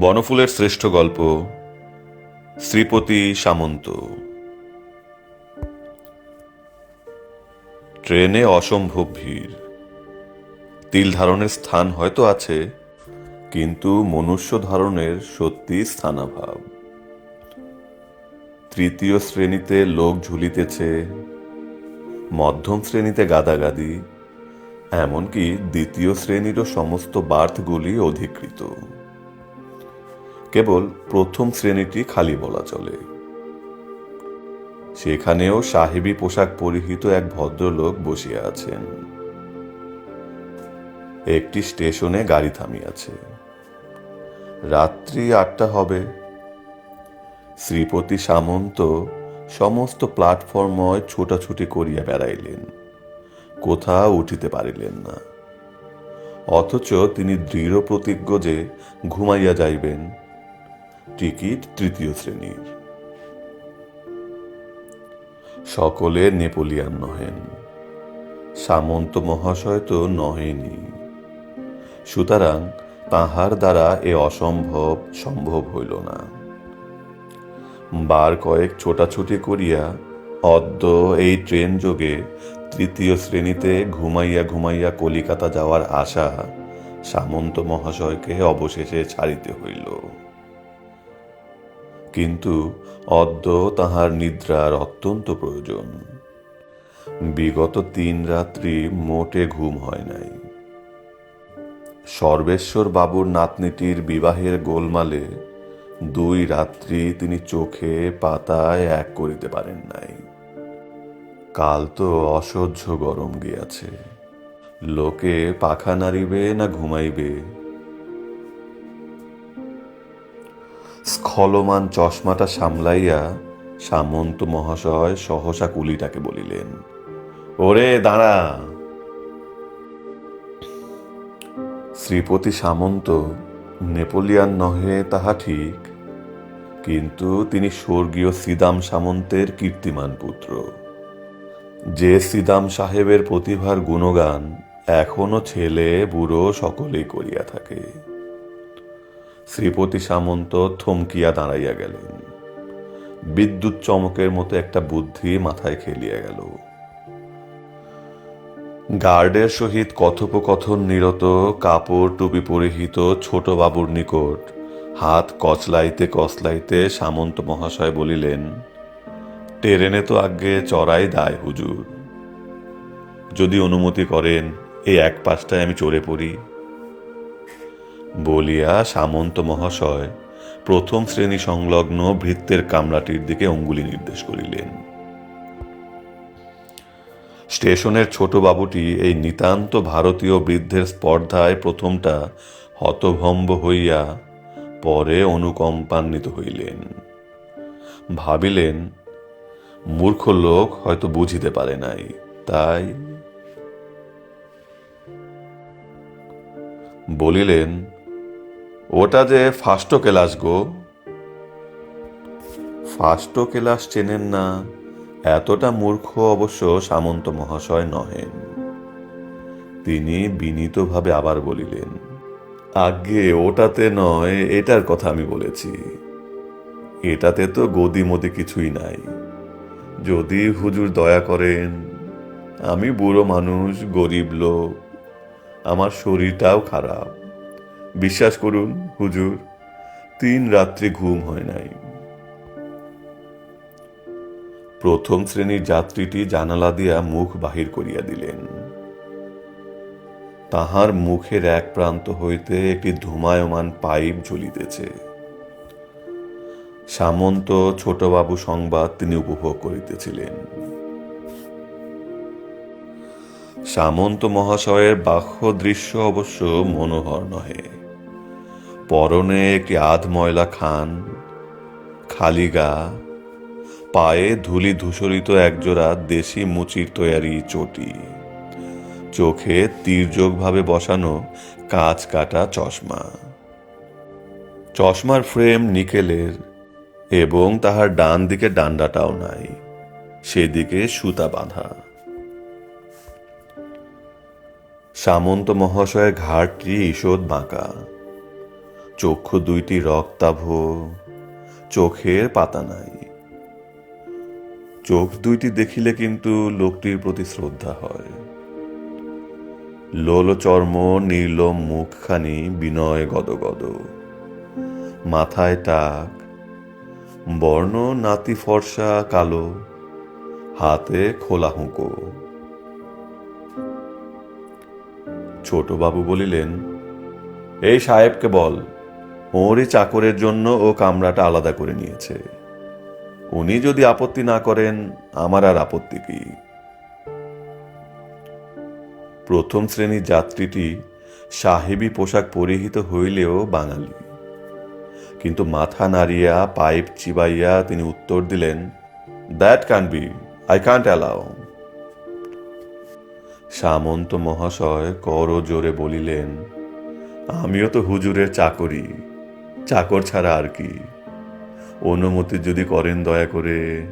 বনফুলের শ্রেষ্ঠ গল্প শ্রীপতি সামন্ত। ট্রেনে অসম্ভব ভিড়। তিল ধারণের স্থান হয়তো আছে কিন্তু মনুষ্য ধারণের সত্যি স্থানাভাব। তৃতীয় শ্রেণীতে লোক ঝুলিতেছে, মধ্যম শ্রেণীতে গাদাগাদি, এমনকি দ্বিতীয় শ্রেণীরও সমস্ত বার্থগুলি অধিকৃত। কেবল প্রথম শ্রেণীটি খালি বলা চলে। সেখানেও সাহেবী পোশাক পরিহিত এক ভদ্রলোক বসিয়া আছেন। একটি স্টেশনে গাড়ি থামিয়াছে। রাত্রি আটটা হবে। শ্রীপতি সামন্ত সমস্ত প্ল্যাটফর্ময় ছোটাছুটি করিয়া বেড়াইলেন। কোথাও উঠিতে পারিলেন না। অথচ তিনি দৃঢ় প্রতিজ্ঞ যে ঘুমাইয়া যাইবেন। টিকিট তৃতীয় শ্রেণির। সকলে নেপোলিয়ান নহেন। সামন্ত মহাশয় তো নহেনি সুতরাং তাহার দ্বারা এ অসম্ভব সম্ভব হইল না। বার কয়েক ছোটাছুটি করিয়া অদ্য এই ট্রেন যোগে তৃতীয় শ্রেণীতে ঘুমাইয়া ঘুমাইয়া কলিকাতা যাওয়ার আশা সামন্ত মহাশয়কে অবশেষে ছাড়িতে হইল। কিন্তু অদ্য তাহার নিদ্রার অত্যন্ত প্রয়োজন। বিগত তিন রাত্রি মোটে ঘুম হয় নাই। সর্বেশ্বর বাবুর নাতনিটির বিবাহের গোলমালে দুই রাত্রি তিনি চোখে পাতায় এক করিতে পারেন নাই। কাল তো অসহ্য গরম গিয়াছে। লোকে পাখা নাড়িবে না ঘুমাইবে। স্খলমান চশমাটা সামলাইয়া সামন্ত মহাশয় সহসা কুলিটাকে বলিলেন, ওরে দাঁড়া! শ্রীপতি সামন্ত নেপোলিয়ান নহে তাহা ঠিক, কিন্তু তিনি স্বর্গীয় শ্রীদাম সামন্তের কীর্তিমান পুত্র। যে শ্রীদাম সাহেবের প্রতিভার গুণগান এখনও ছেলে, বুড়ো সকলেই করিয়া থাকে। শ্রীপতি সামন্ত থমকিয়া দাঁড়াইয়া গেলেন। বিদ্যুৎ চমকের মতো একটা বুদ্ধি মাথায় খেলিয়া গেল। গার্ডের সহিত কথোপকথন নিরত, কাপড় টুপি পরিহিত ছোট বাবুর নিকট। হাত কচলাইতে কচলাইতে সামন্ত মহাশয় বলিলেন, ট্রেনে তো আগে চড়াই দায় হুজুর। যদি অনুমতি করেন এই এক পাশটায় আমি চড়ে পড়ি। বলিয়া সামন্ত মহাশয় প্রথম শ্রেণি সংলগ্ন ভৃত্যের কামরাটির দিকে অঙ্গুলি নির্দেশ করিলেন। স্টেশনের ছোট বাবুটি এই নিতান্ত ভারতীয় বৃদ্ধের স্পর্ধায় প্রথমটা হতভম্ব হইয়া পরে অনুকম্পান্বিত হইলেন। ভাবিলেন, মূর্খ লোক হয়তো বুঝিতে পারে নাই, তাই বলিলেন, ওটা যে ফাস্টো কেলাস গো। ফাস্টো কেলাস চেনেন না এতটা মূর্খ অবশ্য সামন্ত মহাশয় নহেন। তিনি বিনীতভাবে আবার বলিলেন আগে ওটাতে নয়, এটার কথা আমি বলেছি। এটাতে তো গদিমদি কিছুই নাই। যদি হুজুর দয়া করেন, আমি বুড়ো মানুষ, গরিব লোক, আমার শরীরটাও খারাপ। বিশ্বাস করুন, হুজুর, তিন রাত্রি ঘুম হয় নাই। প্রথম শ্রেণির যাত্রীটি জানালা দিয়া মুখ বাহির করিয়া দিলেন। তাহার মুখের এক প্রান্ত হইতে একটি ধুমায়মান পাইপ ঝুলিতেছে সামন্ত ছোটবাবু সংবাদ তিনি উপভোগ করিতেছিলেন। সামন্ত মহাশয়ের বাহ্য দৃশ্য অবশ্য মনোহর নহে। পরনে একটি আধ ময়লা খান, খালি গা পায়ে ধুলি ধূসরিত একজোড়া দেশি মুচির তৈয়ারি চটি। চোখে তীর্যকভাবে বসানো কাঁচ কাটা চশমা। চশমার ফ্রেম নিকেলের এবং তাহার ডান দিকে ডান্ডাটাও নাই, সেদিকে সুতা বাঁধা। সামন্ত মহাশয়ের ঘাটটি ঈষৎ বাঁকা। চক্ষু দুইটি রক্তাভ, চোখের পাতা নাই। চোখ দুইটি দেখিলে কিন্তু লোকটির প্রতি শ্রদ্ধা হয়। লোল চর্ম নীলম মুখখানি, বিনয় গদগদ। মাথায় টাক, বর্ণ, নাতি ফর্সা, কালো। হাতে খোলা হুঁকো। ছোটবাবু বলিলেন, এই সাহেবকে বল, ওরই চাকরের জন্য ও কামরাটা আলাদা করে নিয়েছে। উনি যদি আপত্তি না করেন, আমার আর আপত্তি কি? প্রথম শ্রেণির যাত্রীটি সাহেবী পোশাক পরিহিত হইলেও বাঙালি। কিন্তু মাথা নাড়িয়া, পাইপ চিবাইয়া তিনি উত্তর দিলেন that can be I can't allow Samanta মহাশয় কর জোরে বলিলেন, আমিও তো হুজুরের চাকরি, চাকর ছাড়া আর কি? অনুমতি যদি করেন দয়া করে।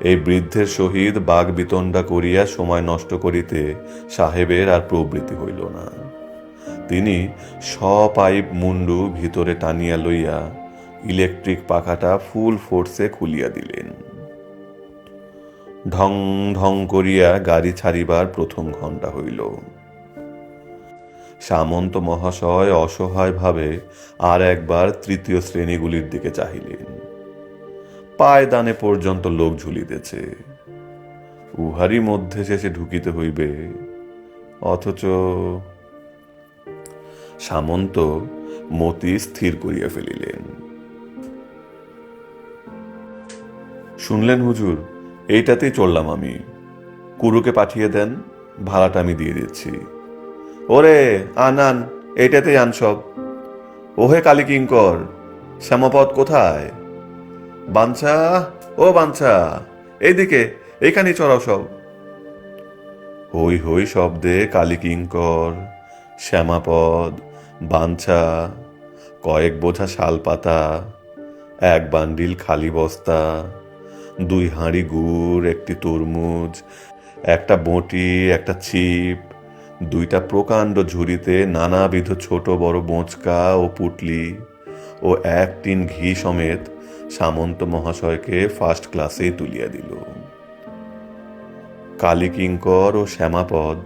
এই বৃদ্ধের সহিত বাঘ বিতণ্ডা করিয়া সময় নষ্ট করিতে সাহেবের আর প্রবৃত্তি হইল না। তিনি পাইপ মুন্ডু ভিতরে টানিয়া লইয়া ইলেকট্রিক পাখাটা ফুল ফোর্সে খুলিয়া দিলেন। ঢং ঢং করিয়া গাড়ি ছাড়িবার প্রথম ঘণ্টা হইল। সামন্ত মহাশয় অসহায়ভাবে আর একবার তৃতীয় শ্রেণীগুলির দিকে চাহিলেন। পায় দানে পর্যন্ত লোক ঝুলিতেছে। উহারই মধ্যে শেষে ঢুকিতে হইবে। অথচ সামন্ত মতি স্থির করিয়া ফেলিলেন। শুনলেন হুজুর, এইটাতেই চললাম আমি। কুরুকে পাঠিয়ে দেন, ভাড়াটা আমি দিয়ে দিচ্ছি। ওরে আন আন এইটাতেই আন সব। ওহে কালী কিঙ্কর শ্যামাপদ কোথায়? বাঞ্ছা, ও বাঞ্ছা, এইদিকে এইখানে চড়াও সব। হই হই শব্দে কালী কিঙ্কর শ্যামাপদ, বাঞ্ছা, কয়েক বোঝা শালপাতা, এক বান্ডিল খালি বস্তা, দুই হাঁড়ি গুড়, একটি তরমুজ, একটা বঁটি, একটা ছিপ দুইটা প্রকাণ্ড ঝুড়িতে নানাবিধ ছোট বড় বোঁচকা ও পুটলি ও এক টিন ঘি সমেত সামন্ত মহাশয়কে ফার্স্ট ক্লাসে তুলিয়া দিল। কালীকিঙ্কর ও শ্যামাপদ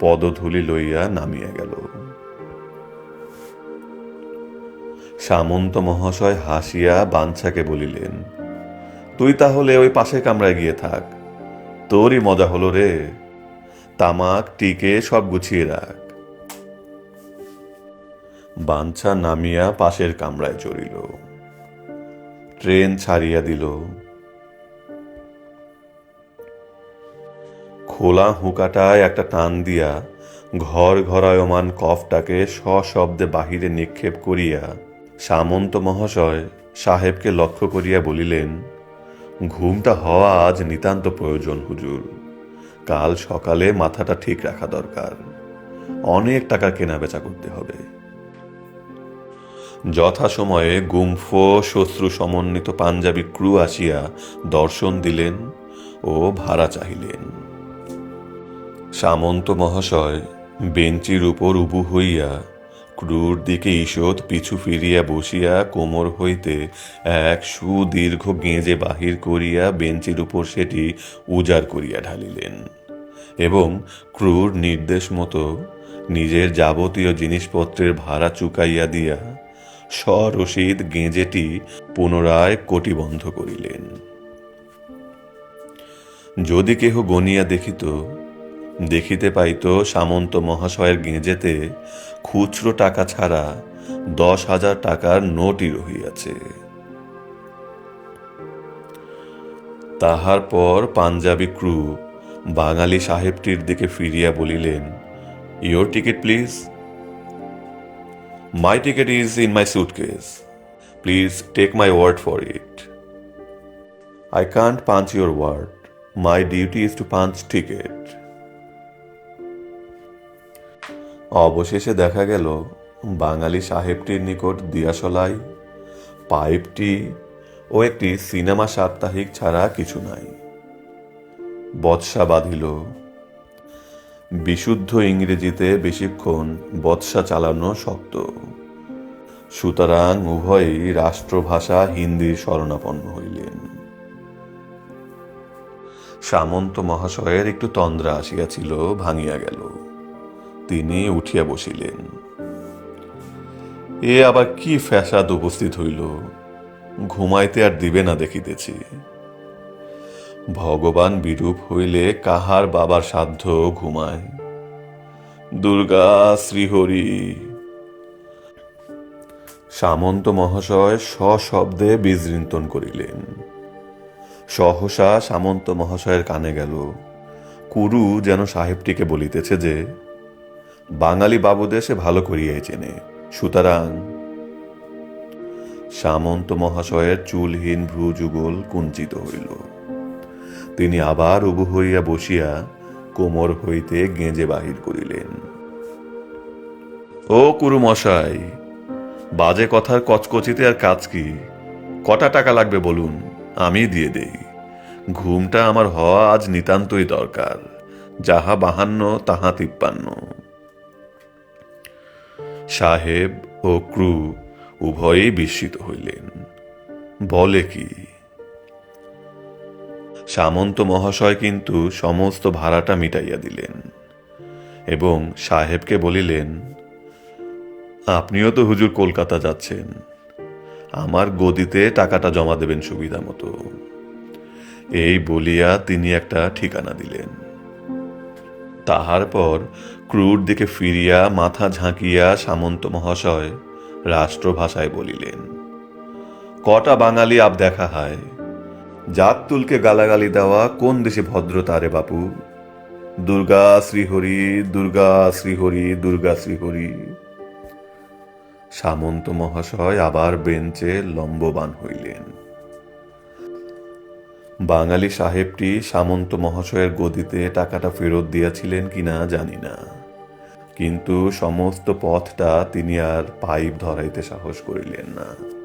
পদধূলি লইয়া নামিয়া গেল। সামন্ত মহাশয় হাসিয়া বাঞ্ছাকে বলিলেন, তুই তাহলে ওই পাশে কামরায় গিয়ে থাক। তোরই মজা হলো রে। তামাক, টিকে সব গুছিয়ে রাখ। বাঞ্ছা নামিয়া পাশের কামরায় চড়িল। ট্রেন ছাড়িয়া দিল। খোলা হুকাটায় একটা টান দিয়া ঘর ঘরায়মান কফটাকে সশব্দে বাহিরে নিক্ষেপ করিয়া সামন্ত মহাশয় সাহেবকে লক্ষ্য করিয়া বলিলেন, ঘুমটা হওয়া আজ নিতান্ত প্রয়োজন হুজুর। কাল সকালে মাথাটা ঠিক রাখা দরকার। অনেক টাকা কেনা বেচা করতে হবে। যথাসময়ে গুম্ফ শত্রু সমন্বিত পাঞ্জাবি ক্রু আসিয়া দর্শন দিলেন ও ভাড়া চাহিলেন। সামন্ত মহাশয় বেঞ্চির উপর উবু হইয়া ক্রুর দিকে ঈষৎ পিছু ফিরিয়া বসিয়া কোমর হইতে এক সুদীর্ঘ গেঁজে বাহির করিয়া বেঞ্চির উপর সেটি উজাড় করিয়া ঢালিলেন। এবং ক্রুর নির্দেশ মতো নিজের যাবতীয় জিনিসপত্রের ভাড়া চুকাইয়া দিয়া সরসিদ গেঁজেটি পুনরায় কটিবন্ধ করিলেন। যদি কেহ গনিয়া দেখিত দেখিতে পাইত সামন্ত মহাশয়ের গেঁজেতে খুচরো টাকা ছাড়া দশ হাজার টাকার নোটই রহিয়াছে। তাহার পর পাঞ্জাবি ক্রু বাঙালি সাহেবটির দিকে ফিরিয়া বলিলেন your ticket please my ticket is in my suitcase please take my word for it I can't punch your word my duty is to punch ticket অবশেষে দেখা গেল, বাঙালি সাহেবটির নিকট দিয়াশলাই পাইপটি ও একটি সিনেমা সাপ্তাহিক ছাড়া কিছু নাই। বৎসা বাঁধিল। বিশুদ্ধ ইংরেজিতে বেশিক্ষণ বৎসা চালানো শক্ত। সুতরাং উভয়ই রাষ্ট্রভাষা হিন্দির শরণাপন্ন হইলেন। সামন্ত মহাশয়ের একটু তন্দ্রা আসিয়াছিল, ভাঙিয়া গেল। তিনি উঠিয়া বসিলেন। এ আবার কি ফ্যাসাদ উপস্থিত হইল? ঘুমাইতে আর দিবে না দেখিতেছি। ভগবান বিরূপ হইলে কাহার বাবার সাধ্য ঘুমায়? দুর্গা, শ্রীহরি। সামন্ত মহাশয় সশব্দে বীজৃন্তন করিলেন। সহসা সামন্ত মহাশয়ের কানে গেল, কুরু যেন সাহেবটিকে বলিতেছে যে বাঙালি সে ভালো করিয়াই চেনে। সুতরাং সামন্ত মহাশয়ের চুলহীন ভ্রুযুগল কুঞ্চিত হইল। তিনি আবার উবু হইয়া বসিয়া কোমর হইতে গেঁজে বাহির করিলেন। ও কুরু মশাই, বাজে কথার কচকচিতে আর কাজ কি? কটা টাকা লাগবে বলুন? আমি দিয়ে দেই। ঘুমটা আমার হওয়া আজ নিতান্তই দরকার। যাহা বাহান্ন, তাহা তিপ্পান্ন। সাহেব ও ক্রু উভয়েই বিস্মিত হইলেন। বলে কি? সামন্ত মহাশয় কিন্তু সমস্ত ভাড়াটা মিটাইয়া দিলেন এবং সাহেবকে বলিলেন, আপনিও তো হুজুর কলকাতা যাচ্ছেন। আমার গদিতে টাকাটা জমা দেবেন সুবিধা মতো এই বলিয়া তিনি একটা ঠিকানা দিলেন। তাহার পর ক্রুর দিকে ফিরিয়া মাথা ঝাঁকিয়া সামন্ত মহাশয় রাষ্ট্রভাষায় বলিলেন, কটা বাঙালি আপ দেখা হয়? জাত তুলকে গালাগালি দেওয়া কোন দেশে ভদ্রতা রে বাপু? দুর্গা শ্রীহরি দুর্গা শ্রীহরি দুর্গা শ্রীহরি। সামন্ত মহাশয় আবার বেঞ্চে লম্ববান হইলেন। বাঙালি সাহেবটি সামন্ত মহাশয়ের গদিতে টাকাটা ফেরত দিয়াছিলেন কিনা জানি না। কিন্তু সমস্ত পথটা তিনি আর পাইপ ধরাইতে সাহস করিলেন না।